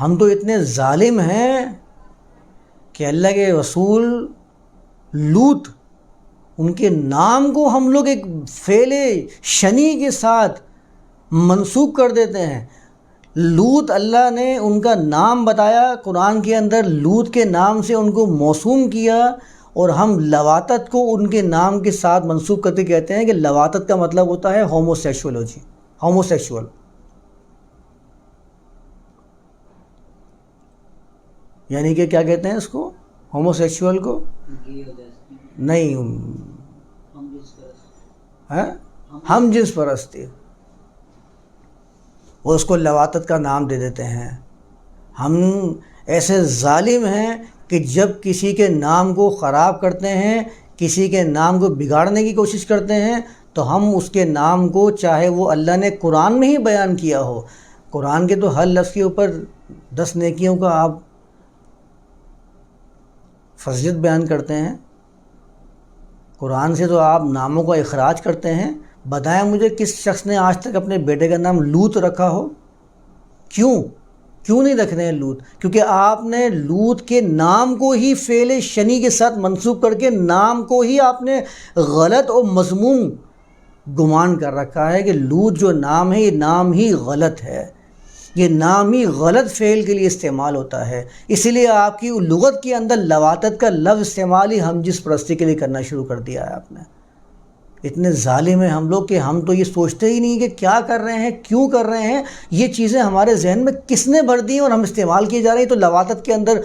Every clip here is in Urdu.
ہم تو اتنے ظالم ہیں کہ اللہ کے رسول لوت ان کے نام کو ہم لوگ ایک فعل شنی کے ساتھ منسوخ کر دیتے ہیں۔ لوت اللہ نے ان کا نام بتایا، قرآن کے اندر لوت کے نام سے ان کو موسوم کیا اور ہم لواتت کو ان کے نام کے ساتھ منسوخ کرتے کہتے ہیں کہ لواتت کا مطلب ہوتا ہے ہومو سیکشولوجی ہومو سیکشول یعنی کہ کیا کہتے ہیں اس کو؟ ہومو سیکشول کو؟ نہیں، ہم ہاں؟ جنس پرستی وہ اس کو لواتت کا نام دے دیتے ہیں۔ ہم ایسے ظالم ہیں کہ جب کسی کے نام کو خراب کرتے ہیں، کسی کے نام کو بگاڑنے کی کوشش کرتے ہیں، تو ہم اس کے نام کو چاہے وہ اللہ نے قرآن میں ہی بیان کیا ہو۔ قرآن کے تو ہر لفظ کے اوپر دس نیکیوں کا آپ فضیت بیان کرتے ہیں۔ قرآن سے تو آپ ناموں کا اخراج کرتے ہیں۔ بتائیں مجھے کس شخص نے آج تک اپنے بیٹے کا نام لوت رکھا ہو؟ کیوں؟ کیوں نہیں رکھ رہے ہیں لوت؟ کیونکہ آپ نے لوت کے نام کو ہی فعل شنی کے ساتھ منسوخ کر کے نام کو ہی آپ نے غلط اور مضمون گمان کر رکھا ہے کہ لوت جو نام ہے، یہ نام ہی غلط ہے۔ یہ نام ہی غلط فعل کے لیے استعمال ہوتا ہے۔ اسی لیے آپ کی لغت کے اندر لواتت کا لفظ استعمال ہی ہم جس پرستی کے لیے کرنا شروع کر دیا ہے آپ نے۔ اتنے ظالم ہیں ہم لوگ کہ ہم تو یہ سوچتے ہی نہیں کہ کیا کر رہے ہیں، کیوں کر رہے ہیں۔ یہ چیزیں ہمارے ذہن میں کس نے بھر دی ہیں اور ہم استعمال کیے جا رہے ہیں؟ تو لواتت کے اندر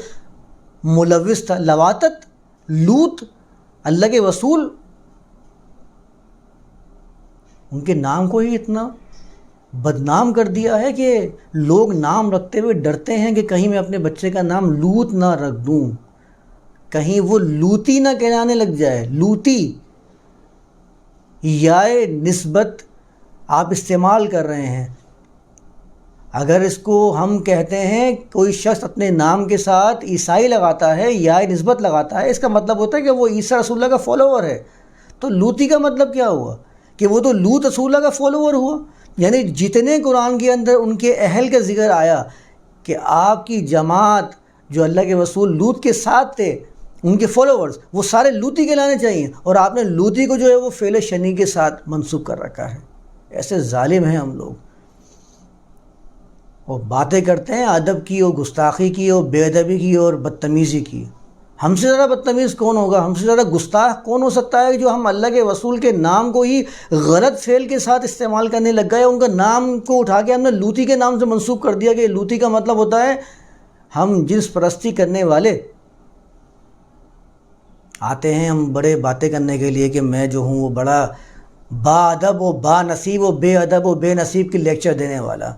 ملوث تھا۔ لواتت لوت، اللہ کے وصول ان کے نام کو ہی اتنا بدنام کر دیا ہے کہ لوگ نام رکھتے ہوئے ڈرتے ہیں کہ کہیں میں اپنے بچے کا نام لوت نہ رکھ دوں۔ کہیں وہ لوتی نہ کہلانے لگ جائے۔ لوتی یا نسبت آپ استعمال کر رہے ہیں۔ اگر اس کو ہم کہتے ہیں کوئی شخص اپنے نام کے ساتھ عیسائی لگاتا ہے یا نسبت لگاتا ہے، اس کا مطلب ہوتا ہے کہ وہ عیسیٰ رسول اللہ کا فالوور ہے۔ تو لوتی کا مطلب کیا ہوا؟ کہ وہ تو لوت رسول اللہ کا فالوور ہوا۔ یعنی جتنے قرآن کے اندر ان کے اہل کا ذکر آیا کہ آپ کی جماعت جو اللہ کے رسول لوت کے ساتھ تھے، ان کے فالوورز وہ سارے لوتی کے لانے چاہیے۔ اور آپ نے لوتی کو جو ہے وہ فعل شنی کے ساتھ منسوخ کر رکھا ہے۔ ایسے ظالم ہیں ہم لوگ۔ وہ باتیں کرتے ہیں، ادب کی اور گستاخی کی اور بے ادبی کی اور بدتمیزی کی۔ ہم سے زیادہ بدتمیز کون ہوگا؟ ہم سے زیادہ گستاخ کون ہو سکتا ہے جو ہم اللہ کے رسول کے نام کو ہی غلط فعل کے ساتھ استعمال کرنے لگ گئے؟ ان کا نام کو اٹھا کے ہم نے لوتی کے نام سے منسوخ کر دیا کہ لوتی کا مطلب ہوتا ہے ہم جنس پرستی کرنے والے۔ آتے ہیں ہم بڑے باتیں کرنے کے لیے کہ میں جو ہوں وہ بڑا با ادب و با نصیب و بے ادب و بے نصیب کی لیکچر دینے والا۔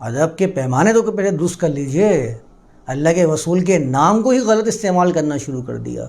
ادب کے پیمانے تو پہلے درست کر لیجیے۔ اللہ کے وصول کے نام کو ہی غلط استعمال کرنا شروع کر دیا۔